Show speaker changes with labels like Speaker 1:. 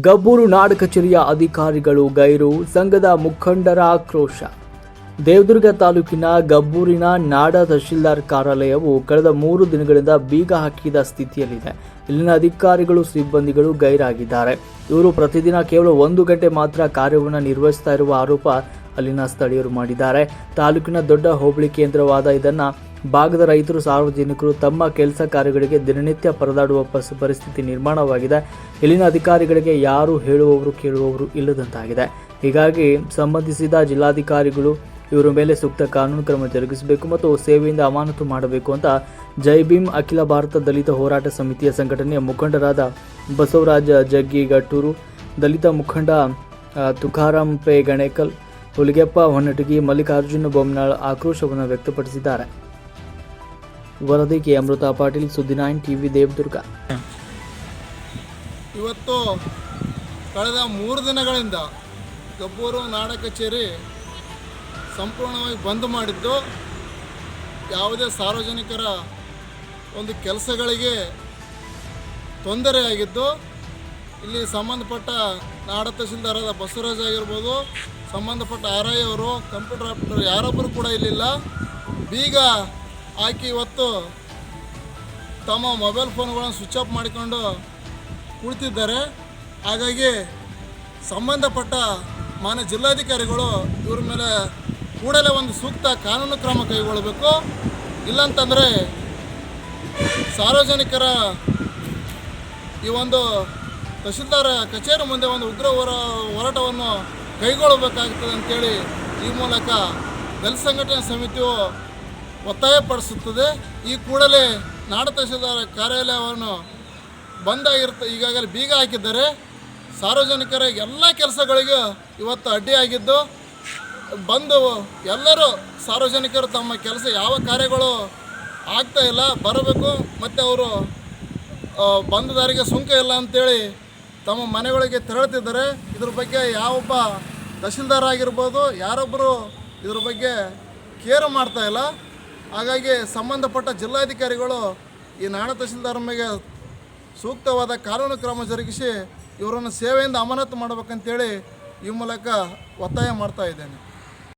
Speaker 1: ಗಬ್ಬೂರು ನಾಡ ಕಚೇರಿಯ ಅಧಿಕಾರಿಗಳು ಗೈರು ಸಂಘದ ಮುಖಂಡರ ಆಕ್ರೋಶ. ದೇವದುರ್ಗ ತಾಲೂಕಿನ ಗಬ್ಬೂರಿನ ನಾಡ ತಹಶೀಲ್ದಾರ್ ಕಾರ್ಯಾಲಯವು ಕಳೆದ ಮೂರು ದಿನಗಳಿಂದ ಬೀಗ ಹಾಕಿದ ಸ್ಥಿತಿಯಲ್ಲಿದೆ. ಇಲ್ಲಿನ ಅಧಿಕಾರಿಗಳು, ಸಿಬ್ಬಂದಿಗಳು ಗೈರಾಗಿದ್ದಾರೆ. ಇವರು ಪ್ರತಿದಿನ ಕೇವಲ ಒಂದು ಗಂಟೆ ಮಾತ್ರ ಕಾರ್ಯವನ್ನು ನಿರ್ವಹಿಸ್ತಾ ಇರುವ ಆರೋಪ ಅಲ್ಲಿನ ಸ್ಥಳೀಯರು ಮಾಡಿದ್ದಾರೆ. ತಾಲೂಕಿನ ದೊಡ್ಡ ಹೋಬಳಿ ಕೇಂದ್ರವಾದ ಇದನ್ನ ಭಾಗದ ರೈತರು, ಸಾರ್ವಜನಿಕರು ತಮ್ಮ ಕೆಲಸ ಕಾರ್ಯಗಳಿಗೆ ದಿನನಿತ್ಯ ಪರದಾಡುವ ಪರಿಸ್ಥಿತಿ ನಿರ್ಮಾಣವಾಗಿದೆ. ಇಲ್ಲಿನ ಅಧಿಕಾರಿಗಳಿಗೆ ಯಾರು ಹೇಳುವವರು, ಕೇಳುವವರು ಇಲ್ಲದಂತಾಗಿದೆ. ಹೀಗಾಗಿ ಸಂಬಂಧಿಸಿದ ಜಿಲ್ಲಾಧಿಕಾರಿಗಳು ಇವರ ಮೇಲೆ ಸೂಕ್ತ ಕಾನೂನು ಕ್ರಮ ಜರುಗಿಸಬೇಕು ಮತ್ತು ಸೇವೆಯಿಂದ ಅಮಾನತು ಮಾಡಬೇಕು ಅಂತ ಜೈ ಭೀಮ್ ಅಖಿಲ ಭಾರತ ದಲಿತ ಹೋರಾಟ ಸಮಿತಿಯ ಸಂಘಟನೆಯ ಮುಖಂಡರಾದ ಬಸವರಾಜ ಜಗ್ಗಿ ಗಟ್ಟೂರು ದಲಿತ ಮುಖಂಡ ತುಕಾರಾಮ್ ತುಕಾರಾಂ ಪೇ ಗಣೇಕಲ್, ಹುಲಿಗೆಪ್ಪ ಹೊನ್ನಟಗಿ, ಮಲ್ಲಿಕಾರ್ಜುನ ಬೊಮ್ಮನಾಳ್ ಆಕ್ರೋಶವನ್ನು ವ್ಯಕ್ತಪಡಿಸಿದ್ದಾರೆ. ವರದಿ ಕೆ. ಅಮೃತ ಪಾಟೀಲ್, ಸುದ್ದಿ ನೈನ್ ಟಿವಿ ದೇವದುರ್ಗ.
Speaker 2: ಇವತ್ತು ಕಳೆದ ಮೂರು ದಿನಗಳಿಂದ ಗಬ್ಬೂರು ನಾಡ ಕಚೇರಿ ಸಂಪೂರ್ಣವಾಗಿ ಬಂದ್ ಮಾಡಿದ್ದು. ಯಾವುದೇ ಸಾರ್ವಜನಿಕರ ಒಂದು ಕೆಲಸಗಳಿಗೆ ತೊಂದರೆಯಾಗಿದ್ದು ಇಲ್ಲಿ ಸಂಬಂಧಪಟ್ಟ ನಾಡ ತಹಸೀಲ್ದಾರಾದ ಬಸವರಾಜ್ ಆಗಿರ್ಬೋದು, ಸಂಬಂಧಪಟ್ಟ ಆರ್ ಐ ಅವರು, ಕಂಪ್ಯೂಟರ್ ಆಪರೇಟರ್ ಯಾರೊಬ್ಬರು ಕೂಡ ಇಲ್ಲಿಲ್ಲ. ಬೀಗ ಹಾಕಿ ಇವತ್ತು ತಮ್ಮ ಮೊಬೈಲ್ ಫೋನ್ಗಳನ್ನು ಸ್ವಿಚ್ ಆಫ್ ಮಾಡಿಕೊಂಡು ಕುಳಿತಿದ್ದಾರೆ. ಹಾಗಾಗಿ ಸಂಬಂಧಪಟ್ಟ ಮಾನ್ಯ ಜಿಲ್ಲಾಧಿಕಾರಿಗಳು ಇವ್ರ ಮೇಲೆ ಕೂಡಲೇ ಒಂದು ಸೂಕ್ತ ಕಾನೂನು ಕ್ರಮ ಕೈಗೊಳ್ಳಬೇಕು. ಇಲ್ಲಂತಂದರೆ ಸಾರ್ವಜನಿಕರ ಈ ಒಂದು ತಹಸೀಲ್ದಾರ ಕಚೇರಿ ಮುಂದೆ ಒಂದು ಉಗ್ರ ಹೋರ ಹೋರಾಟವನ್ನು ಕೈಗೊಳ್ಳಬೇಕಾಗ್ತದೆ ಅಂತೇಳಿ ಈ ಮೂಲಕ ದಲಿತ ಸಂಘಟನೆ ಸಮಿತಿಯು ಒತ್ತಾಯಪಡಿಸುತ್ತದೆ. ಈ ಕೂಡಲೇ ನಾಡ ತಹಸೀಲ್ದಾರ ಕಾರ್ಯಾಲಯವನ್ನು ಬಂದಾಗಿರ್ತ ಈಗಾಗಲೇ ಬೀಗ ಹಾಕಿದ್ದಾರೆ. ಸಾರ್ವಜನಿಕರ ಎಲ್ಲ ಕೆಲಸಗಳಿಗೂ ಇವತ್ತು ಅಡ್ಡಿಯಾಗಿದ್ದು ಬಂದು ಎಲ್ಲರೂ ಸಾರ್ವಜನಿಕರು ತಮ್ಮ ಕೆಲಸ ಯಾವ ಕಾರ್ಯಗಳು ಆಗ್ತಾ ಇಲ್ಲ, ಬರಬೇಕು, ಮತ್ತು ಅವರು ಬಂದ ದಾರಿಗೆ ಸುಂಕ ಇಲ್ಲ ಅಂತೇಳಿ ತಮ್ಮ ಮನೆಗಳಿಗೆ ತೆರಳುತ್ತಿದ್ದಾರೆ. ಇದ್ರ ಬಗ್ಗೆ ಯಾವೊಬ್ಬ ತಹಶೀಲ್ದಾರ್ ಆಗಿರ್ಬೋದು, ಯಾರೊಬ್ಬರು ಇದ್ರ ಬಗ್ಗೆ ಕೇರ್ ಮಾಡ್ತಾ ಇಲ್ಲ. ಹಾಗಾಗಿ ಸಂಬಂಧಪಟ್ಟ ಜಿಲ್ಲಾಧಿಕಾರಿಗಳು ಈ ನಾಡ ತಹಶೀಲ್ದಾರ್ ಮೇಲೆ ಸೂಕ್ತವಾದ ಕಾನೂನು ಕ್ರಮ ಜರುಗಿಸಿ ಇವರನ್ನು ಸೇವೆಯಿಂದ ಅಮಾನತು ಮಾಡಬೇಕಂತೇಳಿ ಈ ಮೂಲಕ ಒತ್ತಾಯ ಮಾಡ್ತಾ ಇದ್ದೇನೆ.